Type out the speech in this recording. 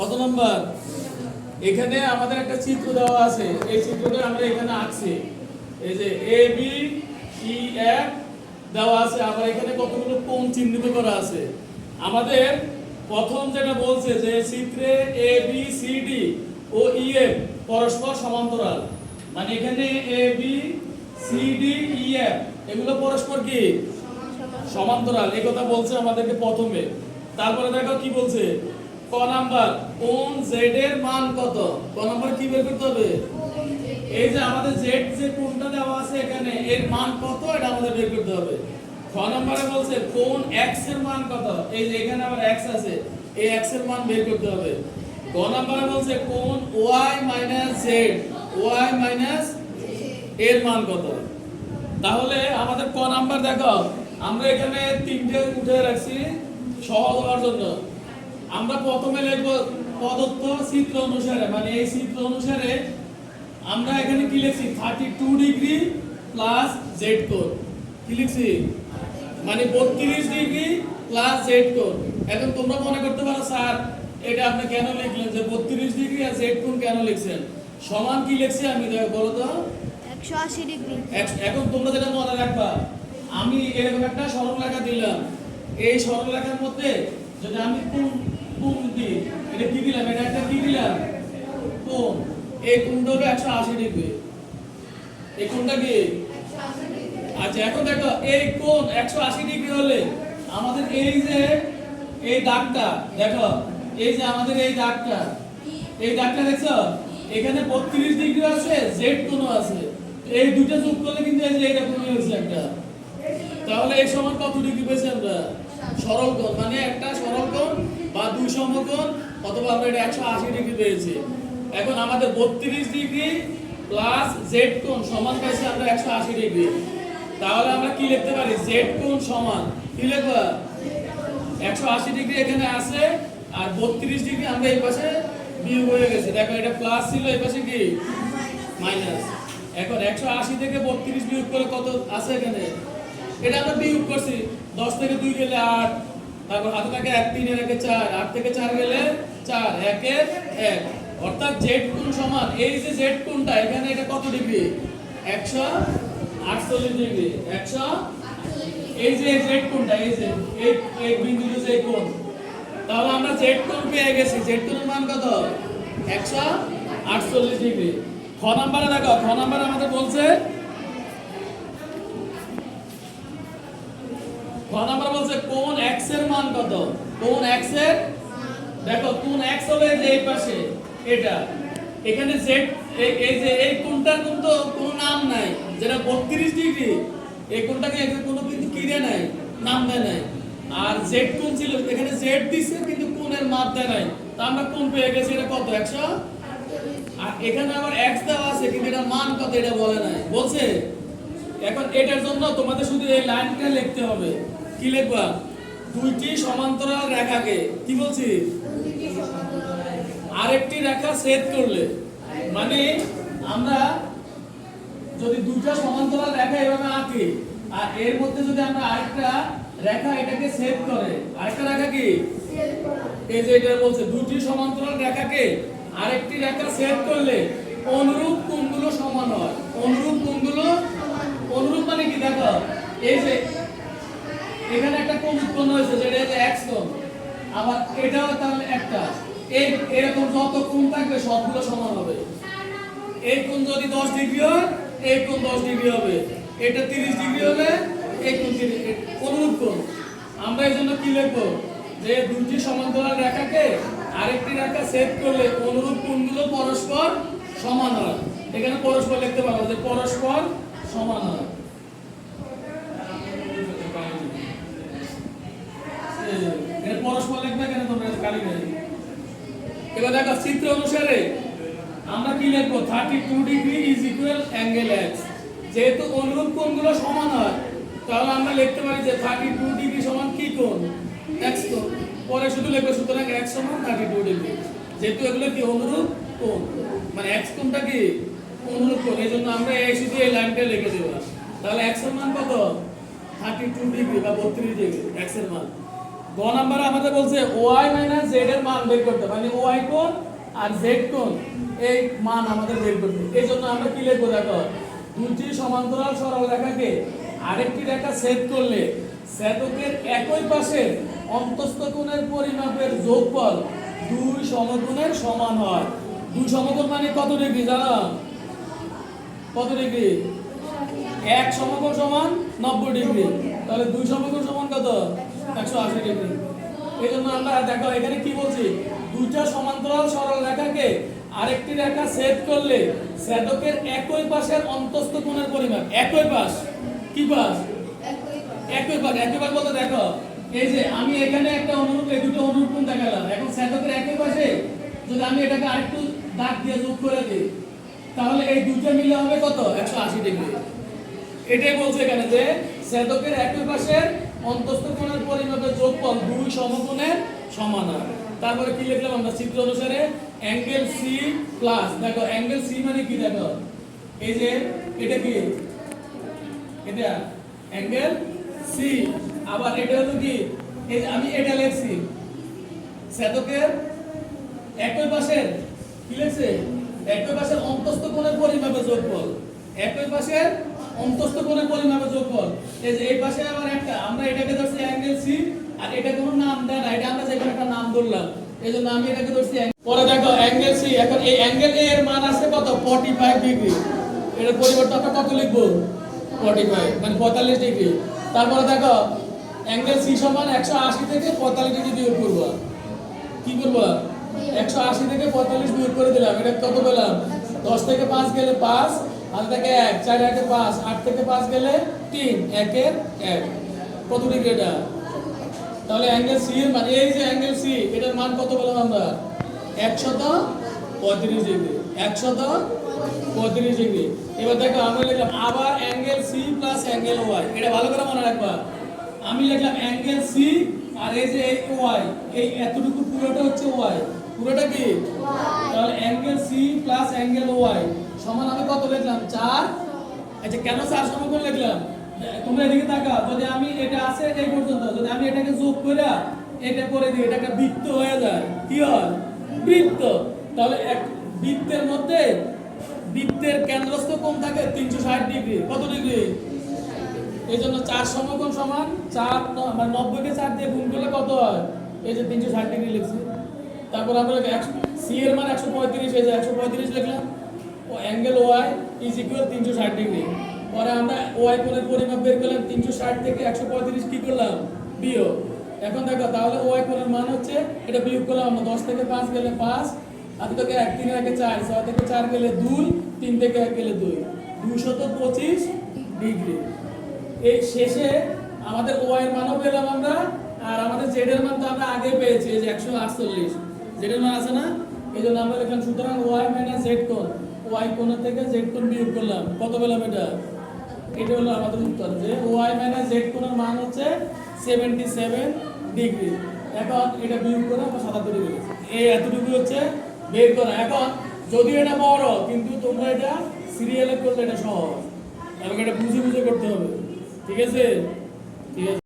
কত নম্বর? এখানে আমাদের একটা চিত্র দেওয়া আছে। এই চিত্রটা আমরা এখানে আঁকছি। এই যে এ বি ই এফ দেওয়া আছে। আবার এখানে কতগুলো কোণ চিহ্নিত করা আছে। আমাদের প্রথম যেটা বলছে যে চিত্রে এ বি সি ডি ও ই এফ পরস্পর সমান্তরাল। মানে এখানে A B C D E F এগুলো পরস্পর কি? সমান্তরাল। এই কথা বলছে আমাদেরকে প্রথমে। তারপরে দেখো কি বলছে? ক নাম্বার? কোন জেড এর মান কত? ক নাম্বার কি বের করতে হবে? এই যে আমাদের জেড যে কোনটা দেওয়া আছে এখানে, এর মান কত? এটা আমাদের বের করতে হবে। খ নম্বরে বলছে, কোন এক্সের মান কত? এই যে এখানে আবার এক্স আছে, এই এক্সের মান বের করতে হবে। গ নম্বরে বলছে, কোন Y minus Z Y minus এর মান কত? তাহলে আমাদের ক নাম্বার দেখো আমরা এখানে তিনটে উঠে রাখছি সহজ হওয়ার জন্য। আমরা প্রথমে লিখব প্রদত্ত চিত্র অনুসারে মানে এই চিত্র অনুসারে আমরা এখানে কি লিখছি? Thirty two degree plus Z কোণ কি লিখছি? মানে বত্রিশ ডিগ্রি প্লাস জেড কোণ এখন তোমরা মনে করতে পারো স্যার এটা আপনি কেন লিখলেন যে বত্রিশ ডিগ্রি আর জেড কোণ কেন লিখছেন? সমান কি লিখছি আমি দেখো বলো তো। একশো আশি ডিগ্রি এখন তোমরা যেটা মনে রাখবা আমি এরকম একটা সরলরেখা দিলাম। এই সরলরেখার মধ্যে যদি আমি কোন এটা এটা আচ্ছা এখন দেখো, এই কোণ একশো আশি ডিগ্রি আছে, জেড কোণ আছে। এই দুটো যোগ করলে কিন্তু এই যে এরকম হয়েছে একটা। তাহলে এই সমান কত ডিগ্রি পেয়েছি আমরা? সরল কোণ মানে একটা সরল কোণ বা দুই সমকোণ, অথবা আমরা এটা একশো আশি ডিগ্রি পেয়েছি। এখন আমাদের বত্রিশ ডিগ্রি প্লাস জেড কোণ সমান পাইছি আমরা একশো আশি ডিগ্রি। তাহলে আমরা কি লিখতে পারি? জেড কোণ সমান। কি লিখবা? একশো আশি ডিগ্রি এখানে আছে, আর বত্রিশ ডিগ্রি আমরা এই পাশে বিয়োগ হয়ে গেছে। দেখো, এটা প্লাস ছিল, এই পাশে কি? মাইনাস এখন একশো আশি থেকে বত্রিশ বিয়োগ করে কত আছে এখানে? এটা আমরা বিয়োগ করছি। দশ থেকে দুই গেলে আট তারপর হাতে থাকে এক তিনের একে চার, আট থেকে চার গেলে চার একের এক। অর্থাৎ জেড কোণ সমান, এই যে জেড কোণটা, এখানে এটা কত ডিগ্রি? একশো আটচল্লিশ ডিগ্রি, একশো এই যে জেড কোণটা, এই যে, এই এই বিন্দুতে যে কোণ। তাহলে আমরা জেড কোণ পেয়ে গেছি। জেড কোণের মান কত? একশো আটচল্লিশ ডিগ্রি। খ নাম্বারে দেখো, খ নাম্বারে আমাদের বলছে খ নাম্বার বলছে, কোন এক্সের মান কত? কোন এক্সের? দেখো, কোন এক্স হবে এই পাশে, এটা। এখানে জেড এই যে, এই কোনটার কিন্তু কোনো নাম নাই, যেটা 32 ডিগ্রি, এই কোনটাকে এখানে কোনো কিন্তু কিরে নাই, নাম দেয় নাই। আর জেড কোন ছিল? এখানে জেড দিছে, কিন্তু কোনের মাপ দেয় নাই। তা আমরা কোন পেয়ে গেছি? এটা কত 100 আর এখানে আবার এক্স দেওয়া আছে, কিন্তু এটা মান কত, এটা বলে নাই। বলছে, এখন এটার জন্য তোমাদের শুধু এই লাইনটা লিখতে হবে। কি লিখবা? দুইটি সমান্তরাল রেখাকে। কি বলছি? আরেকটি রেখা ছেদ করলে। মানে আমরা যদি দুইটা সমান্তরাল রেখা এভাবে আঁকি আর এর মধ্যে যদি আমরা আরেকটা রেখা এটাকে ছেদ করে আরেকটা রেখা কি? এই যে এটা বলছে দুটি সমান্তরাল রেখাকে আরেকটি রেখা ছেদ করলে অনুরূপ কোণগুলো সমান হয়। অনুরূপ কোণগুলো অনুরূপ মানে কি? দেখো এই যে এখানে একটা কোণ উৎপন্ন হয়েছে যেটা হচ্ছে এক্স কোণ? আবার এটাও তাহলে একটা। এই এরকম যত কোণ থাকবে, সবগুলো সমান হবে। এই কোণ যদি 10 ডিগ্রি হয়, এই কোণ 10 ডিগ্রি হবে। এটা 30 ডিগ্রি হলে এই কোণ 30 অনুরূপ কোণ। আমরা এই জন্য কি লিখব? যে দুটি সমান্তরাল রেখাকে আরেকটি রেখা ছেদ করলে অনুরূপ কোণগুলো পরস্পর সমান হয়। এখানে পরস্পর লিখতে পারব যে পরস্পর সমান হয় এই যে, এখানে পরস্পর লিখবে এবার দেখো, চিত্র অনুসারে আমরা কি লিখব? 32 degree is equal angle X যেহেতু অনুরূপ কোণগুলো সমান হয়, তাহলে আমরা লিখতে পারি যে 32 ডিগ্রি সমান কি কোণ? এক্স কোণ। পরে শুধু লিখব, সুতরাং এক্স সমান 32 ডিগ্রি যেহেতু এগুলো কি অনুরূপ কোণ? মানে এক্স কোণটা কি? অনুরূপ কোণ। এই জন্য আমরা এই শুধু এই লাইনটা লিখে দেবো। তাহলে এক্সের মান কত? 32 ডিগ্রি বা 32 ডিগ্রি এক্সের মান। গ নাম্বারে আমাদের বলছে ওয়াই মাইনাস জেড এর মান বের করতে মানে ওয়াই কোণ আর জেড কোণ, এই মান আমাদের বের করতে এই জন্য আমরা কি লিখব দেখো? দুটি সমান্তরাল সরল রেখাকে আরেকটি রেখা ছেদ করলে ছেদকের একই পাশে অন্তস্থ কোণের পরিমাপের যোগফল দুই সমকোণের সমান হয়। দুই সমকোণ মানে কত ডিগ্রি জানো? কত ডিগ্রি? এক সমকোণ সমান নব্বই ডিগ্রি। তাহলে দুই সমকোণ সমান কত? একশো আশি ডিগ্রি। এই জন্য আমরা দেখো, এখানে কি বলছি? দুইটা সমান্তরাল সরল রেখাকে আরেকটি রেখা ছেদ করলে ছেদকের একই পাশের অন্তস্থ কোণের পরিমাপ একই পাশ। কি পাশ? একই পাশ। একই পাশ বলতে দেখো, এই যে আমি এখানে একটা অনুরূপ, এই দুটো অনুরূপ কোণ দেখালাম। এখন ছেদকের একই পাশে যদি আমি এটাকে আরেকটু দাগ দিয়ে যোগ করে দিই, তাহলে এই দুটো মিলে হবে কত? একশো আশি ডিগ্রি। এটাই বলছে এখানে যে ছেদকের একই পাশের অন্তস্থ কোণের পরিমাপের যোগফল দুই সমকোণের সমান হয়। তারপরে কি লিখলাম আমরা? চিত্র অনুসারে অ্যাঙ্গেল সি প্লাস দেখো অ্যাঙ্গেল সি মানে কি দেখো? এই যে, এটা কি? এটা অ্যাঙ্গেল সি আবার এটা হলো কি? এই আমি এটা লিখছি। ছেদকের একই পাশের, কি লিখছে? একই পাশের অন্তস্থ কোণের পরিমাপের যোগফল। একই পাশের অন্তস্থ কোণের পরিমাপের যোগফল এই যে এই পাশে আবার একটা, আমরা এটাকে ধরছি অ্যাঙ্গেল সি আর এটা কোনো নাম দেয় এটা আমরা যে কোনো একটা নাম ধরলাম। এই জন্য আমি এটাকে ধরছি পরে দেখো অ্যাঙ্গেল সি এখন এই অ্যাঙ্গেল এ এর মান আছে কত? 45 ডিগ্রি এর পরিবর্তে আমরা কত লিখব? 45 মানে 45 ডিগ্রি তারপরে দেখো অ্যাঙ্গেল সি সমান 180 থেকে 45 ডিগ্রি বিয়োগ করব কি করব? একশো আশি থেকে পঁয়তাল্লিশ বিয়োগ করে দিলাম। এটা কত পেলাম? দশ থেকে পাঁচ গেলে পাঁচ আট থেকে এক চার একে পাঁচ আট থেকে পাঁচ গেলে তিন একের এক। কত ডিগ্রি এটা? তাহলে অ্যাঙ্গেল সি এর মান এই যে অ্যাঙ্গেল সি এটার মান কত পেলাম আমরা? একশত পঁয়ত্রিশ ডিগ্রি একশত পঁয়ত্রিশ ডিগ্রি। এবার দেখো আমরা লিখলাম আবার angle C plus angle Y এটা ভালো করে মনে রাখবা। আমি লিখলাম অ্যাঙ্গেল সি আর এই যে এই ওয়াই এই এতটুকু পুরোটা হচ্ছে ওয়াই পুরোটা কি? তাহলে angle C plus angle Y সমান আমি কত লিখলাম? চার? আচ্ছা কেন চার সমকোণ লিখলাম? তোমরা এদিকে তাকাও, যদি আমি এটা আছে এই পর্যন্ত, যদি আমি এটাকে যোগ করে এটা করে দিই এটা একটা বৃত্ত হয়ে যায়, কি হয়? বৃত্ত। তাহলে এক বৃত্তের মধ্যে বৃত্তের কেন্দ্রস্থ কোণ থাকে তিনশো ষাট ডিগ্রি। কত ডিগ্রি? এই জন্য চার সমকোণ সমান চার মানে নব্বইকে চার দিয়ে গুণ করলে কত হয়? এই যে তিনশো ষাট ডিগ্রি লিখছি। তারপর আমরা একশো সি এর মান একশো পঁয়ত্রিশ, এই যে একশো পঁয়ত্রিশ লিখলাম। অ্যাঙ্গেল ওয়াই ইজ ইকুয়াল তিনশো ষাট ডিগ্রি পরে আমরা ওয়াই কোণের পরিমাপ বের করলাম, তিনশো ষাট থেকে একশো পঁয়ত্রিশ কি করলাম? বিয়োগ। এখন দেখো, তাহলে ওয়াই কোণের মান হচ্ছে, এটা বিয়োগ করলাম আমরা, দশ থেকে পাঁচ গেলে পাঁচ হাতে থেকে এক, তিন একে চার, ছয় থেকে চার গেলে দুই, তিন থেকে এক গেলে দুই। দুশত পঁচিশ ডিগ্রি এই শেষে আমাদের ওয়াইয়ের মানও পেলাম আমরা, আর আমাদের জেডের মান তো আমরা আগে পেয়েছি যে একশো আটচল্লিশ। জেডের মান আছে না? এই জন্য আমরা লিখলাম, সুতরাং ওয়াই মাইনাস জেড কোণ। ওয়াই কোণের থেকে জেড কোণ বিয়োগ করলাম। কত পেলাম এটা? এটা হলো আমাদের উত্তর যে ওয়াই মাইনাস জেড কোণের মান হচ্ছে সেভেন্টি সেভেন ডিগ্রি এখন এটা বিয়োগ করে আমরা সাতাত্তর ডিগ্রি এই এতটুকু হচ্ছে বের করা। এখন যদি এটা বড় কিন্তু তোমরা এটা সিরিয়ালে করলে এটা সহজ। আমাকে এটা বুঝে বুঝে করতে হবে। ঠিক আছে? ঠিক আছে।